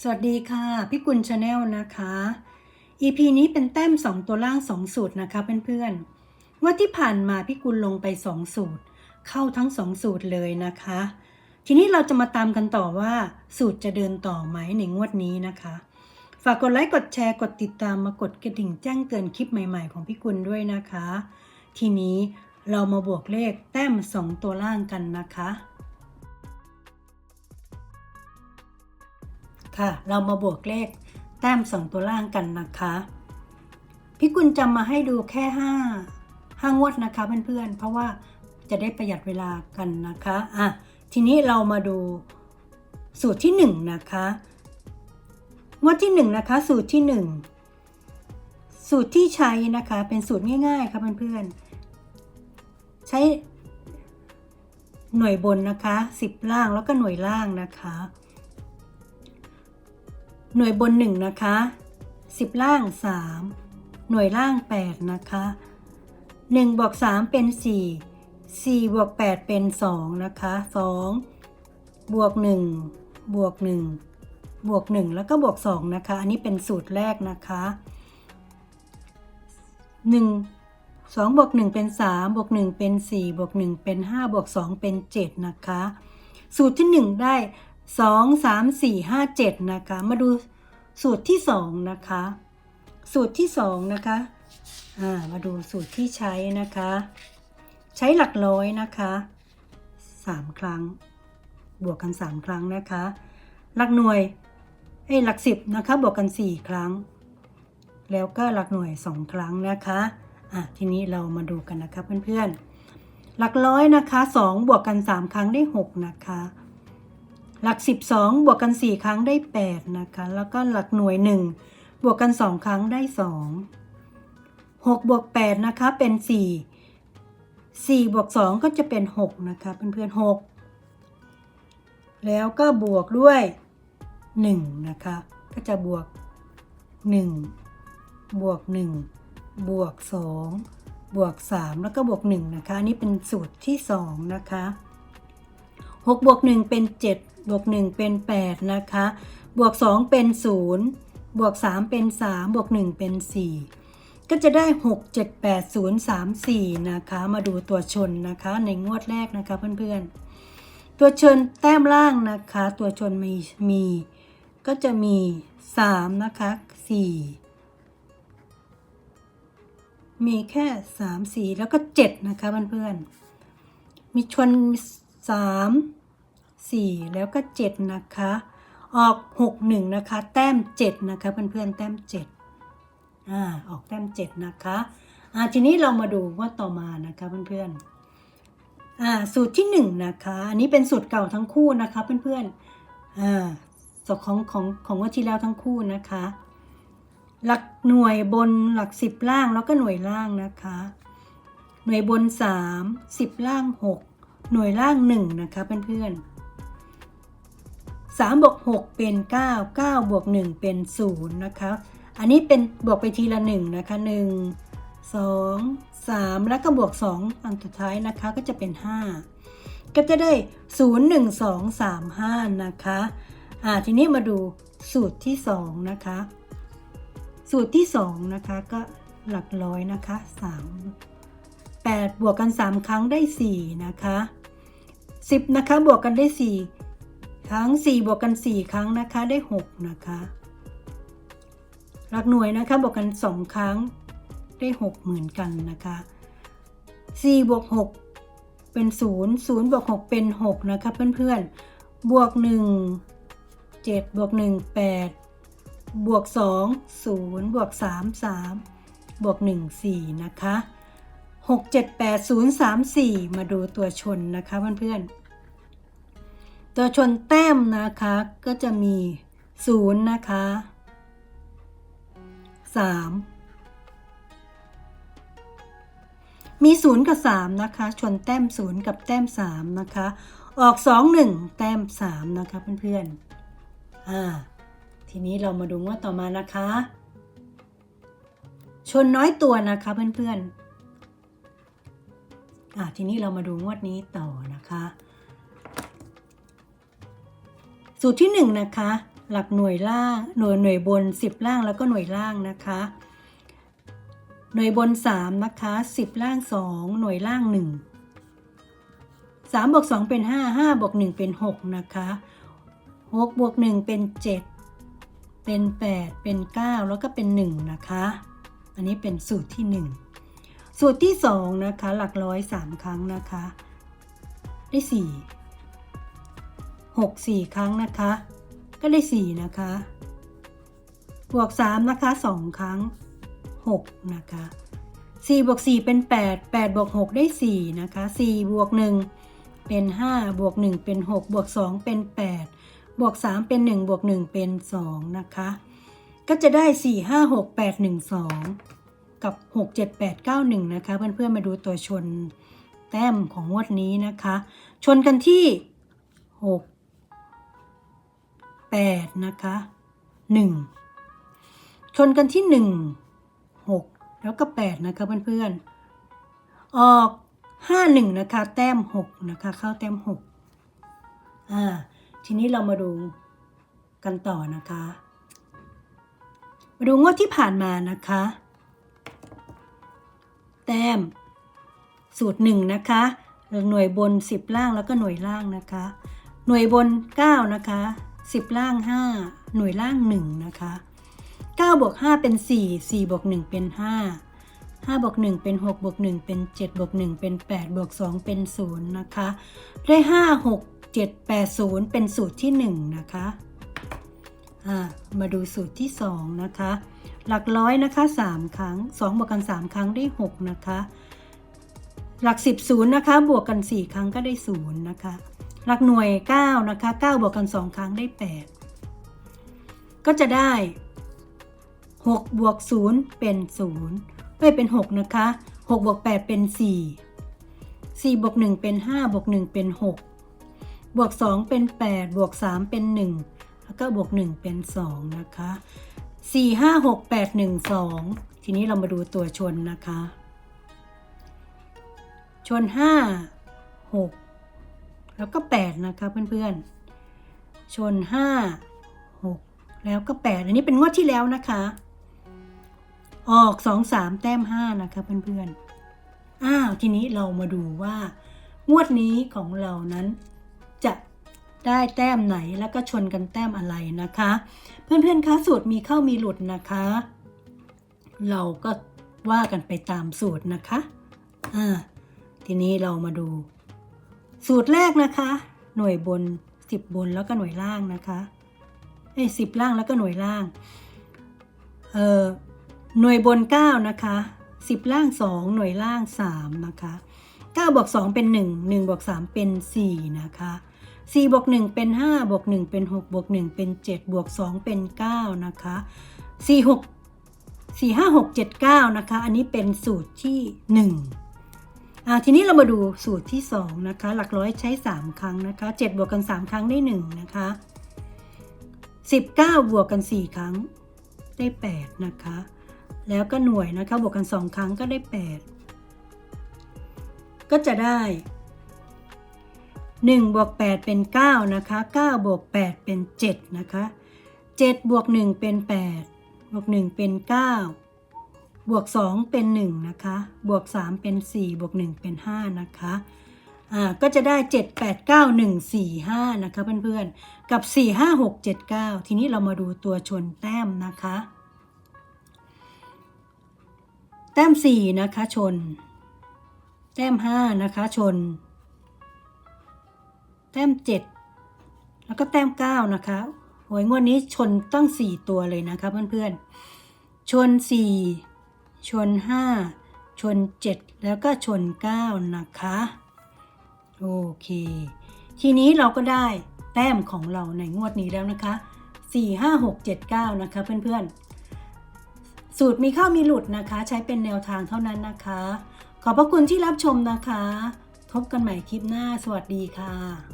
สวัสดีค่ะ พี่กุลชาแนลนะคะ EP นี้เป็นแต้ม 2 ตัวล่าง 2 สูตรนะคะเพื่อนๆ ว่าที่ผ่านมาพี่กุลลงไป 2 สูตร เข้าทั้ง 2 สูตรเลยนะคะ ทีนี้เราจะมาตามกันต่อว่า สูตรจะเดินต่อไหมในงวดนี้นะคะ ฝากกดไลค์กดแชร์กดติดตามมากดกระดิ่งแจ้งเตือนคลิปใหม่ๆ ของพี่กุลด้วยนะคะ ทีนี้เรามาบวกเลขแต้ม 2 ตัวล่างกันนะคะ ค่ะ เรามาบวกเลขแต้มสองตัวล่างกันนะคะพี่กุลจำมาให้ดูแค่ห้าห้างวดนะคะเพื่อนๆ เพราะว่าจะได้ประหยัดเวลากันนะคะอะทีนี้เรามาดูสูตรที่หนึ่งนะคะ งวดที่หนึ่งนะคะ สูตรที่หนึ่งสูตรที่ใช้นะคะเป็นสูตรง่ายๆค่ะเพื่อนๆ ใช้หน่วยบนนะคะ 10 ล่างแล้วก็หน่วยล่างนะคะ หน่วยบน 1 นะคะ 10 ล่าง 3 หน่วยล่าง 8 นะคะ 1 บวก 3 เป็น 4 4 บวก 8 เป็น 2 นะคะ 2 บวก 1 บวก 1 บวก 1 แล้วก็บวก 2 นะคะ อันนี้เป็นสูตรแรกนะคะ 1 2บวก1เป็น 3 บวก 1 เป็น 4 บวก 1 เป็น 5 บวก 2 เป็น 7 นะคะ สูตรที่ 1 ได้ สองสามสี่ห้าเจ็ดนะคะ มาดูสูตรที่สองนะคะ สูตรที่สองนะคะอ่ามาดูสูตรที่ใช้นะคะ ใช้หลักร้อยนะคะสามครั้ง บวกกันสามครั้งนะคะ หลักหน่วยเอ้หลักสิบนะคะ บวกกันสี่ครั้ง แล้วก็หลักหน่วยสองครั้งนะคะอะทีนี้เรามาดูกันนะคะเพื่อนๆหลักร้อยนะคะสองบวกกันสามครั้งได้หกนะคะ หลัก 12 บวกกัน 4 ครั้งได้ 8 นะคะ แล้วก็หลักหน่วย 1 บวกกัน 2 ครั้งได้ 2 6 บวก 8 นะคะ เป็น 4 4 บวก 2 ก็จะเป็น 6 นะคะ เพื่อนๆ 6 แล้วก็บวกด้วย 1 นะคะ ก็จะบวก 1 บวก 1 บวก 2 บวก 3 แล้วก็บวก 1 นะคะ อันนี้เป็นสูตรที่ 2 นะคะ6บวก1เป็น 7 บวก 1 เป็น 8 นะคะ บวก 2 เป็น 0 บวก 3 เป็น 3 บวก 1 เป็น 4 ก็จะได้ 6 7 8 0 3 4 นะคะ มาดูตัวชนนะคะในงวดแรกนะคะเพื่อนๆ ตัวชนแต้มล่างนะคะ ตัวชนมีมี ก็จะมี 3 นะคะ 4 มีแค่ 3 4 แล้วก็ 7 นะคะเพื่อนๆ มีชน 3 4 แล้วก็ 7 นะคะ ออก 6 1 นะคะ แต้ม 7 นะคะ เพื่อนๆ แต้ม 7 อ่า ออกแต้ม 7 นะคะ อ่า ทีนี้เรามาดูว่าต่อมานะคะเพื่อนๆ อ่า สูตรที่ 1 นะคะ อันนี้เป็นสูตรเก่าทั้งคู่นะคะเพื่อนๆ อ่าสูตรของของของวัที่แล้วทั้งคู่นะคะ หลักหน่วยบนหลัก10ล่างแล้วก็หน่วยล่างนะคะ หน่วยบน 3 10 ล่าง 6 หน่วยล่าง 1 นะคะเพื่อนๆ 3บวก6เป็น 9 9บวก1เป็น0นะคะอันนี้เป็นบวกไปทีละ1นะคะ1 2 3 แล้วก็บวก 2 อันสุดท้ายนะคะก็จะเป็น 5 ก็จะได้ 0 1 2 3 5 นะคะอ่าทีนี้มาดูสูตรที่ 2 นะคะ สูตรที่ 2 นะคะก็หลักร้อยนะคะ 3 8 บวกกัน 3 ครั้งได้ 4 นะคะ 10 นะคะบวกกันได้ 4 ครั้ง 4 บวกกัน 4 ครั้งนะคะ ได้ 6 นะคะ หลักหน่วยนะคะ บวกกัน 2 ครั้ง ได้ 6 เหมือนกันนะคะ 4 บวก 6 เป็น 0 0 บวก 6 เป็น 6 นะคะ เพื่อนๆ บวก 1 7 บวก 1 8 บวก 2 0 บวก 3 3 บวก 1 4 นะคะ 6 7 8 0 3 4 มาดูตัวชนนะคะเพื่อนๆ ตัวชนแต้มนะคะก็จะมี 0 นะคะ 3 มี 0 กับ 3 นะคะ ชนแต้ม 0 กับแต้ม 3 นะคะ ออก 2 1 แต้ม 3 นะคะเพื่อนๆอ่าทีนี้เรามาดูงวดต่อมานะคะ ชนน้อยตัวนะคะเพื่อนๆอ่าทีนี้เรามาดูงวดนี้ต่อนะคะ สูตรที่1นะคะ หลักหน่วยล่าง หน่วยหน่วยบน 10 ล่างแล้วก็หน่วยล่างนะคะ หน่วยบน 3 นะคะ 10 ล่าง 2 หน่วยล่าง 1 3บวก2เป็น 5 5บวก1เป็น 6 นะคะ6บวก1เป็น 7 เป็น 8 เป็น 9 แล้วก็เป็น 1 นะคะ อันนี้เป็นสูตรที่ 1 สูตรที่ 2 นะคะ หลักร้อย 3 ครั้งนะคะ ได้ 4 6 4 ครั้งนะคะ ก็ได้ 4 นะคะ บวก 3 นะคะ 2 ครั้ง 6 นะคะ 4 บวก 4 เป็น 8 8 บวก 6 ได้ 4 นะคะ 4 บวก 1 เป็น 5 บวก 1 เป็น 6 บวก 2 เป็น 8 บวก 3 เป็น 1 บวก 1 เป็น 2 นะคะ ก็จะได้ 4 5 6 8 1 2 กับ 6 7 8 9 1 นะคะ เพื่อนๆ มาดูตัวชนแต้มของงวดนี้นะคะ ชนกันที่ 6 8 นะคะ 1 ชนกันที่ 1 6 แล้วก็ 8 นะคะเพื่อนๆ ออก 5 1 นะคะ แต้ม 6 นะคะ เข้าแต้ม 6 อ่า ทีนี้เรามาดูกันต่อนะคะ มาดูงวดที่ผ่านมานะคะ แต้มสูตร 1 นะคะหน่วยบน 10 ล่างแล้วก็หน่วยล่างนะคะ หน่วยบน 9 นะคะ 10 ล่าง 5 หน่วยล่าง 1 นะคะ9บวก5เป็น 4 4บวก1เป็น 5 5บวก1เป็น6บวก1เป็น7บวก1เป็น8บวก2เป็น0นะคะ ได้ 5 6 7 8 0 เป็นสูตรที่ 1 นะคะมาดูสูตรที่ 2 นะคะ หลักร้อยนะคะ 3 ครั้ง 2 บวกกัน 3 ครั้งได้ 6 นะคะ หลัก 10ศูนย์นะคะ บวกกัน 4 ครั้งก็ได้ 0 นะคะ หลักหน่วย 9 นะคะ 9 บวกกัน 2 ครั้งได้ 8 ก็จะได้ 6 บวก 0 เป็น 0 ไม่เป็น 6 นะคะ 6 บวก 8 เป็น 4 4 บวก 1 เป็น 5 บวก 1 เป็น 6 บวก 2 เป็น 8 บวก 3 เป็น 1 แล้วก็บวก 1 เป็น 2 นะคะ 4 5 6 8 1 2 ทีนี้เรามาดูตัวชนนะคะ ชน 5 6 แล้วก็ 8 นะคะเพื่อนๆ ชน 5 6 แล้วก็ 8 อันนี้เป็นงวดที่แล้วนะคะ ออก 2 3 แต้ม 5 นะคะเพื่อนๆ อ้าว ทีนี้เรามาดูว่างวดนี้ของเรานั้นจะได้แต้มไหนแล้วก็ชนกันแต้มอะไรนะคะ เพื่อนๆคะสูตรมีเข้ามีหลุดนะคะ เราก็ว่ากันไปตามสูตรนะคะอ่าทีนี้เรามาดู สูตรแรกนะคะ หน่วยบน 10 บนแล้วก็หน่วยล่างนะคะเอ้สิบล่างแล้วก็หน่วยล่างเอ่อหน่วยบน 9 นะคะ 10 ล่าง 2 หน่วยล่าง 3 นะคะ 9บวก2เป็น 1 1บวก3เป็น 4 นะคะ4บวก1เป็น 5 บวก 1 เป็น 6 บวก 1 เป็น 7 บวก 2 เป็น 9 นะคะ4 6 4 5 6 7 9 นะคะ อันนี้เป็นสูตรที่ 1 อ่าทีนี้เรามาดูสูตรที่ 2 นะคะ หลักร้อยใช้ 3 ครั้งนะคะ 7 บวกกัน 3 ครั้งได้ 1 นะคะ 19 บวกกัน 4 ครั้งได้ 8 นะคะ แล้วก็หน่วยนะคะ บวกกัน 2 ครั้งก็ได้ 8 ก็จะได้ 1 บวก 8 เป็น 9 นะคะ 9 บวก 8 เป็น 7 นะคะ 7 บวก 1 เป็น 8 บวก 1 เป็น 9 บวก 2 เป็น 1 นะคะ บวก 3 เป็น 4 บวก 1 เป็น 5 นะคะ อ่า ก็จะได้ 7 8 9 1 4 5 นะคะเพื่อนๆ กับ 4 5 6 7 9 ทีนี้เรามาดูตัวชนแต้มนะคะ แต้ม 4 นะคะชน แต้ม 5 นะคะชน แต้ม 7 แล้วก็แต้ม 9 นะคะหวยงวดนี้ชนตั้ง 4 ตัวเลยนะคะเพื่อนๆ ชน 4 ชน 5 ชน 7 แล้วก็ชน 9 นะคะ โอเค ทีนี้เราก็ได้แต้มของเราในงวดนี้แล้วนะคะ 4 5 6 7 9 นะคะ เพื่อนๆ สูตรมีเข้ามีหลุดนะคะ ใช้เป็นแนวทางเท่านั้นนะคะ ขอบพระคุณที่รับชมนะคะ พบกันใหม่คลิปหน้า สวัสดีค่ะ